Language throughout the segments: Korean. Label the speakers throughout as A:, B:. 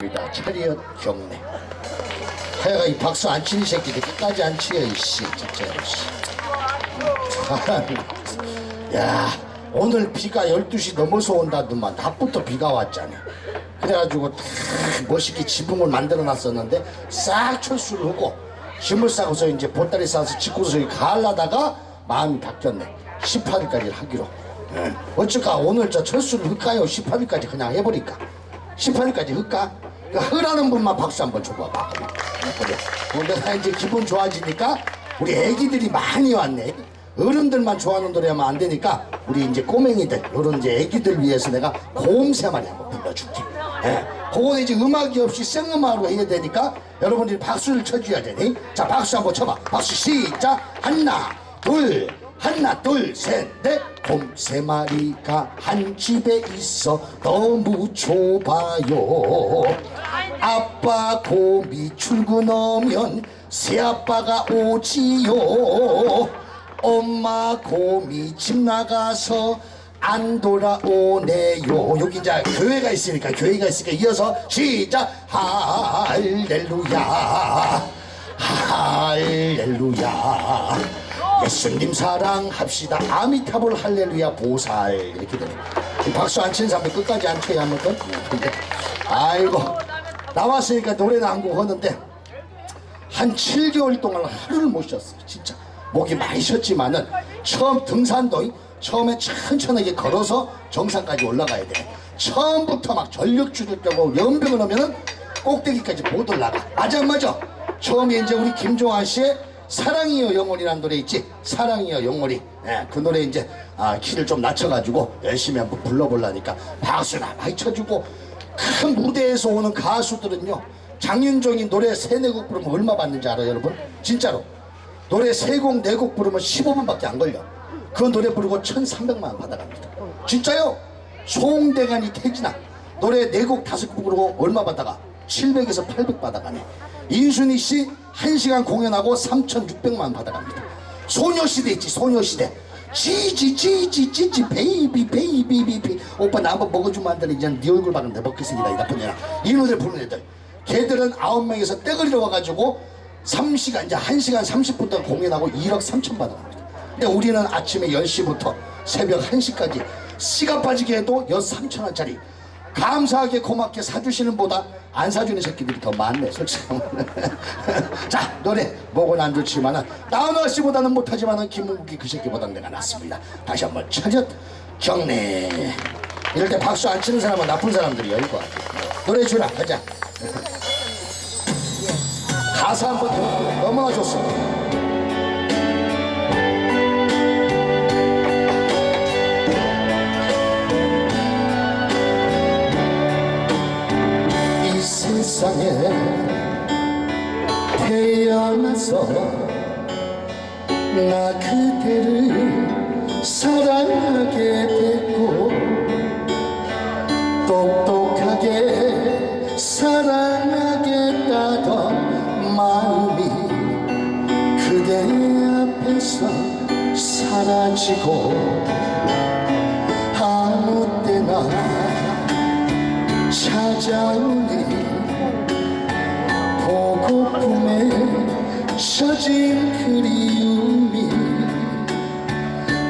A: 입니다. 차리엇 경례. 하여가 이 박수 안 치는 새끼들 끝까지 안 치여 이씨 진짜 이씨. 야 오늘 비가 12시 넘어서 온다더만 낮부터 비가 왔잖아. 그래가지고 다 멋있게 지붕을 만들어 놨었는데 싹 철수를 하고 짐을 싸고서 이제 보따리 싸서 짓고서 가려다가 마음이 바뀌었네. 18일까지 하기로. 예. 어쩌까 오늘 저 철수를 할까요? 18일까지 그냥 해버릴까? 18일까지 할까? 그 흐라는 분만 박수 한번 줘봐봐. 내가 이제 기분 좋아지니까 우리 애기들이 많이 왔네. 어른들만 좋아하는 노래 하면 안 되니까 우리 이제 꼬맹이들, 요런 이제 애기들 위해서 내가 고음 세 마리 한번 불러줄게. 예. 그거는 이제 음악이 없이 생음악으로 해야 되니까 여러분들이 박수를 쳐줘야 되니. 자, 박수 한번 쳐봐. 박수 시작. 하나, 둘, 하나 둘셋넷. 곰 세 마리가 한 집에 있어 너무 좁아요. 아빠 곰이 출근하면 새아빠가 오지요. 엄마 곰이 집 나가서 안 돌아오네요. 여기 이제 교회가 있으니까 교회가 있으니까 이어서 시작 할렐루야. 할렐루야 예수님 사랑합시다. 아미타불 할렐루야 보살. 이렇게 이 박수 안 치는 사람들 끝까지 안 쳐야 근데 아이고 나왔으니까 노래는 한곡 하는데 한 7개월 동안 하루를 못 쉬었어요 진짜. 목이 많이 쉬었지만은 처음 등산도 처음에 천천하게 걸어서 정상까지 올라가야 돼. 처음부터 막 전력줄을 펴고 연병을 하면은 꼭대기까지 못 올라가. 맞아 안 맞아? 처음에 이제 우리 김종환 씨의 사랑이여 영원이라는 노래 있지? 사랑이여 영원이. 예, 그 노래 이제 아, 키를 좀 낮춰가지고 열심히 한번 불러보려니까 박수나 많이 쳐주고 큰 무대에서 오는 가수들은요 장윤정이 노래 세네 곡 부르면 얼마 받는지 알아요 여러분? 진짜로. 노래 세곡네곡 부르면 15분밖에 안 걸려. 그 노래 부르고 1300만 원 받아갑니다. 진짜요? 송대관이 태진아 노래 네곡 다섯 곡 부르고 얼마 받아가 700에서 800 받아가네. 인순이 씨 1시간 공연하고 3600만 원 받아갑니다. 소녀시대 있지 소녀시대. 지지 지지 지지 베이비 베이비 베이비. 오빠 나 한번 먹어주면 안 되나? 이제 네 얼굴 봤는데 먹겠습니다 이 나쁜 년아 이 노래 부르는 애들. 걔들은 아홉 명에서 떼거리러 와가지고 3시간 이제 1시간 30분 동안 공연하고 1억 3천 받아갑니다. 근데 우리는 아침에 10시부터 새벽 1시까지. 씨가 빠지게 해도 여 3천 원짜리 감사하게 고맙게 사주시는 보다 안 사주는 새끼들이 더 많네 솔직히 자 노래 목은 안 좋지만은 나훈아 씨보다는 못하지만은 김은국이 그 새끼보다는 내가 낫습니다. 다시 한번 차렷 경례. 이럴 때 박수 안 치는 사람은 나쁜 사람들이야 이거. 노래 주라 가자. 가사 한번 너무나 좋습니다 세상에 태어나서 나 그대를 사랑하게 됐고 똑똑하게 사랑하겠다던 마음이 그대 앞에서 사라지고 아무 때나 찾아오니 보고픔에 젖은 그리움이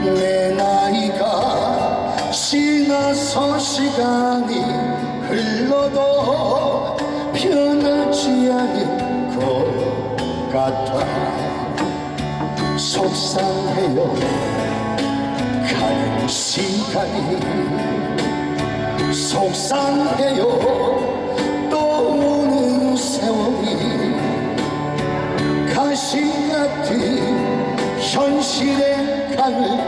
A: 내 나이가 지나서 시간이 흘러도 변하지 않을 것 같아 속상해요. 가는 시간이 속상해요. 또 오는 세월이 가시 같은 현실의 강을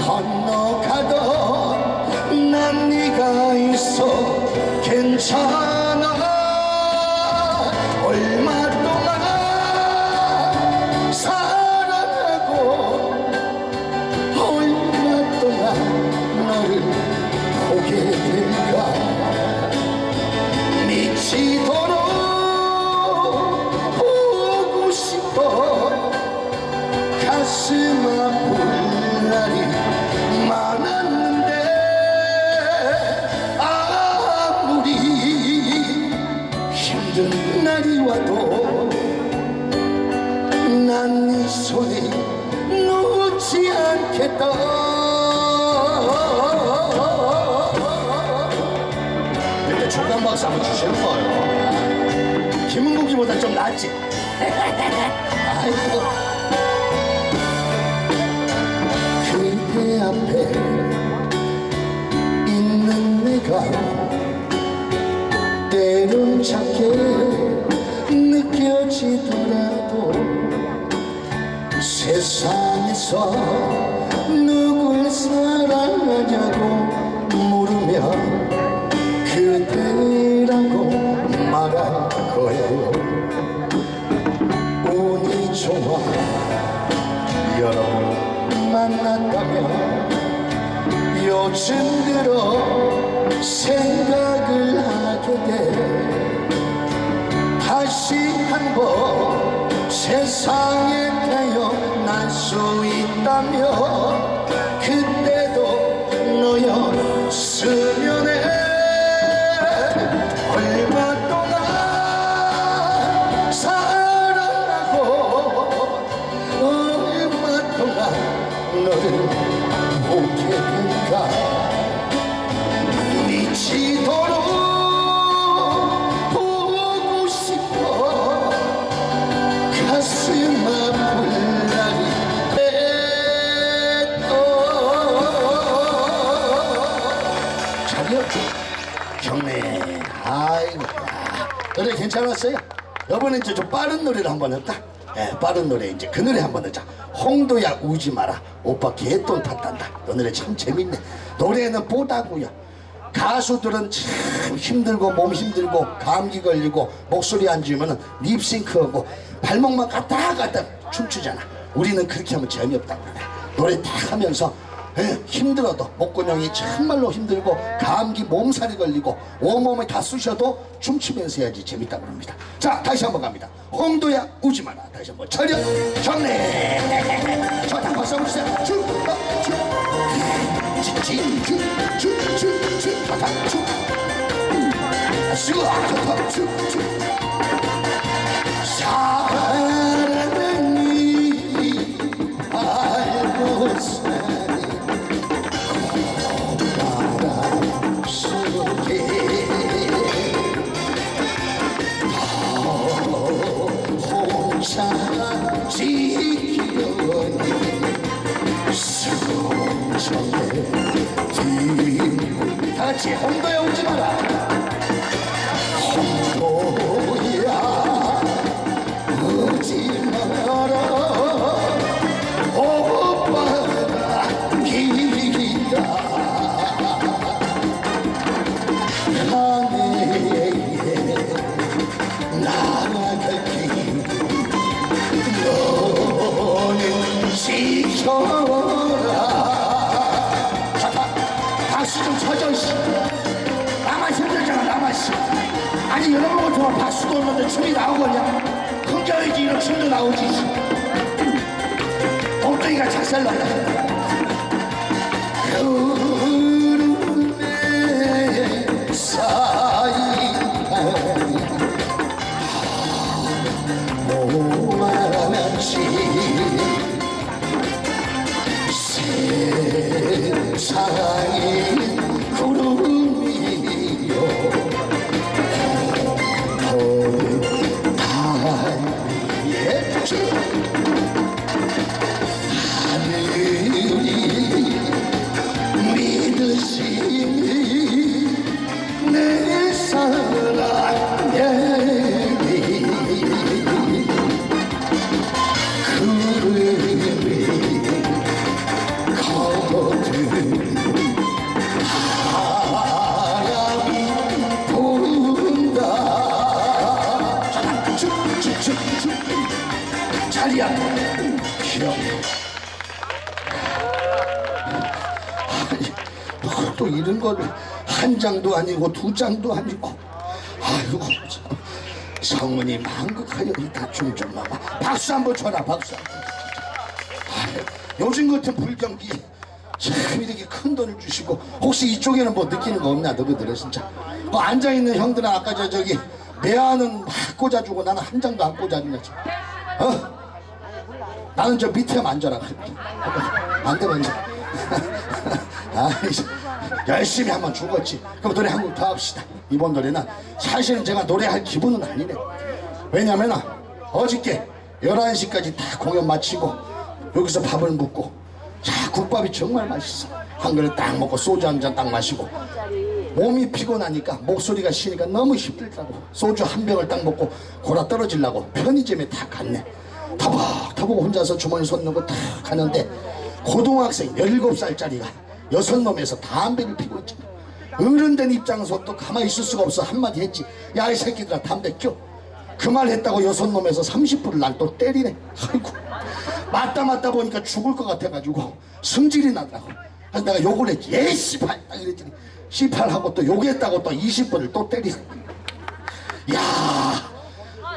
A: 건너가도 난 네가 있어 괜찮아 박수 한번 주시는 거예요. 김은국이보다 좀 낫지. 아이고. 그대 앞에 있는 내가 때론 작게 느껴지더라도 세상에서 누굴 사랑하냐고 들어 생각을 하게 돼. 다시 한번 세상에 태어날 수 있다면 괜찮았어요? 이번에 이제 좀 빠른 노래를 한번 할까? 예, 빠른 노래 이제 그 노래 한번 하자. 홍도야 우지 마라. 오빠 개돈 탔단다. 이 노래 참 재밌네. 노래는 뽀다고요. 가수들은 참 힘들고 몸 힘들고 감기 걸리고 목소리 안 좋으면 립싱크하고 발목만 갔다 갔다 춤추잖아. 우리는 그렇게 하면 재미없다고 그래 노래 딱 하면서 예, 힘들어도 목근형이 정말로 힘들고 감기 몸살이 걸리고 온몸에 다 쑤셔도 춤추면서 해야지 재밌다고 합니다. 자 다시 한번 갑니다. 홍도야 우지 마라. 다시 한번 차렷 경례 저다 박수 한번 주세요. 춤 쓰고 저다 춤춤 사 같이 홍도에 오지 마라 박수 좀 쳐줘 씨 나만 힘들잖아 나만 씨 아니 이런 거 좋아. 박수도 없는데 춤이 나오거냐? 흥겨야지 이런 춤도 나오지. 씨. 엉덩이가 작살난다 자리야 기억 아니, 또 이런 거를 한 장도 아니고 두 장도 아니고. 아이고 참. 성문이 망극하여 이다춤 좀 나와. 박수 한번 쳐라 박수. 한번 요즘 같은 불경기 참 이렇게 큰 돈을 주시고 혹시 이쪽에는 뭐 느끼는 거 없냐 너희들은 진짜. 뭐 앉아있는 형들은 아까 저 저기 내 안은 막 꽂아주고 나는 한 장도 안 꽂아주냐 어? 나는 저 밑에 만져라 안 되면 이제. 아, 열심히 한번 죽었지. 그럼 노래 한 곡 더 합시다. 이번 노래는 사실은 제가 노래할 기분은 아니네. 왜냐면 어저께 11시까지 다 공연 마치고 여기서 밥을 먹고. 자 국밥이 정말 맛있어. 한 그릇 딱 먹고 소주 한 잔 딱 마시고. 몸이 피곤하니까 목소리가 쉬니까 너무 힘들다고. 소주 한 병을 딱 먹고 골아 떨어지려고 편의점에 딱 갔네. 타박타박 혼자서 주머니 손 넣고 딱 가는데 고등학생 17살짜리가 여섯 놈에서 담배를 피고 있지. 어른된 입장에서 또 가만히 있을 수가 없어. 한마디 했지. 야 이 새끼들아 담배 껴. 그 말 했다고 여섯 놈에서 30분을 날 또 때리네. 아이고 맞다 맞다 보니까 죽을 것 같아가지고 성질이 나더라고. 그래서 내가 욕을 했지 에이 씨발. 딱 이랬더니 씨발 하고 또 욕했다고 또 20분을 또 때리네 야.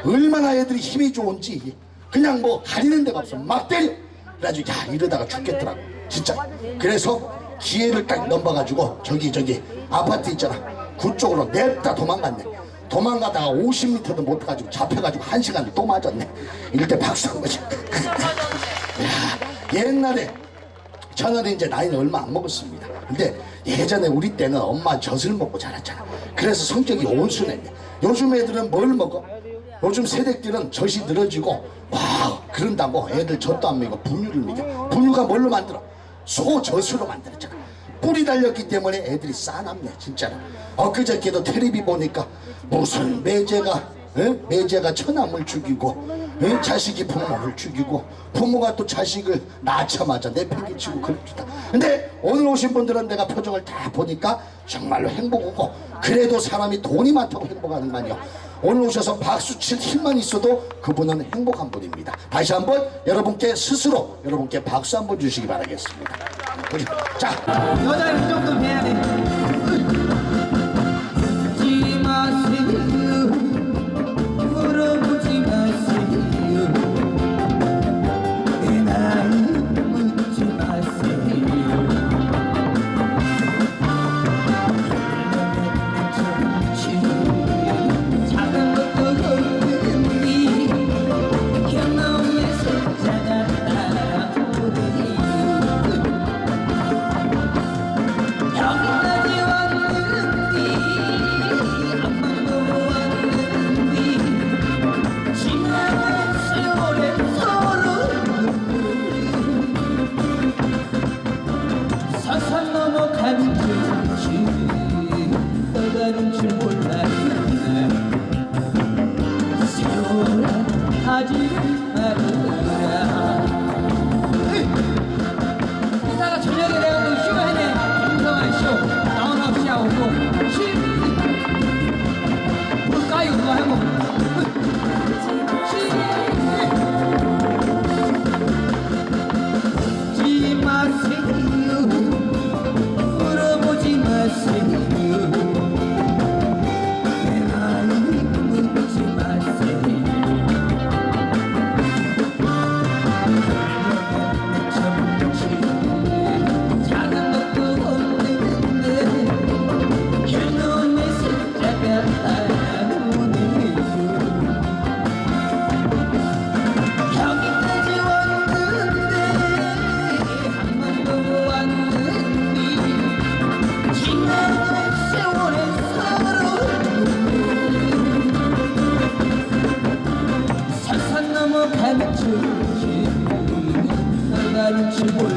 A: 얼마나 애들이 힘이 좋은지. 그냥 뭐 가리는 데가 없어. 막 때려. 그래가지고 야 이러다가 죽겠더라고. 진짜. 그래서 기회를 딱 넘어가지고 저기 저기 아파트 있잖아. 그쪽으로 냅다 도망갔네 도망가다가 50m도 못 가지고 잡혀가지고 한 시간을 또 맞았네 이럴 때 박수 한 거지 야, 옛날에 저는 이제 나이는 얼마 안 먹었습니다. 근데 예전에 우리 때는 엄마 젖을 먹고 자랐잖아. 그래서 성격이 온순했네. 요즘 애들은 뭘 먹어? 요즘 세대들은 젖이 늘어지고 와 그런다고 애들 젖도 안 먹이고 분유를 먹여. 분유가 뭘로 만들어? 소젖으로 만들었잖아. 뿌리 달렸기 때문에 애들이 싸납네 진짜로. 엊그저께도 텔레비 보니까 무슨 매제가 에? 매제가 처남을 죽이고 에? 자식이 부모를 죽이고 부모가 또 자식을 낳자마자 내팽개치고 그럽니다 근데 오늘 오신 분들은 내가 표정을 다 보니까 정말로 행복하고 그래도 사람이 돈이 많다고 행복하는 거 아니야 오늘 오셔서 박수 칠 힘만 있어도 그분은 행복한 분입니다. 다시 한번 여러분께 스스로 여러분께 박수 한번 주시기 바라겠습니다. 자.
B: 여자를 무조건 해야 돼. 나가는 줄 몰라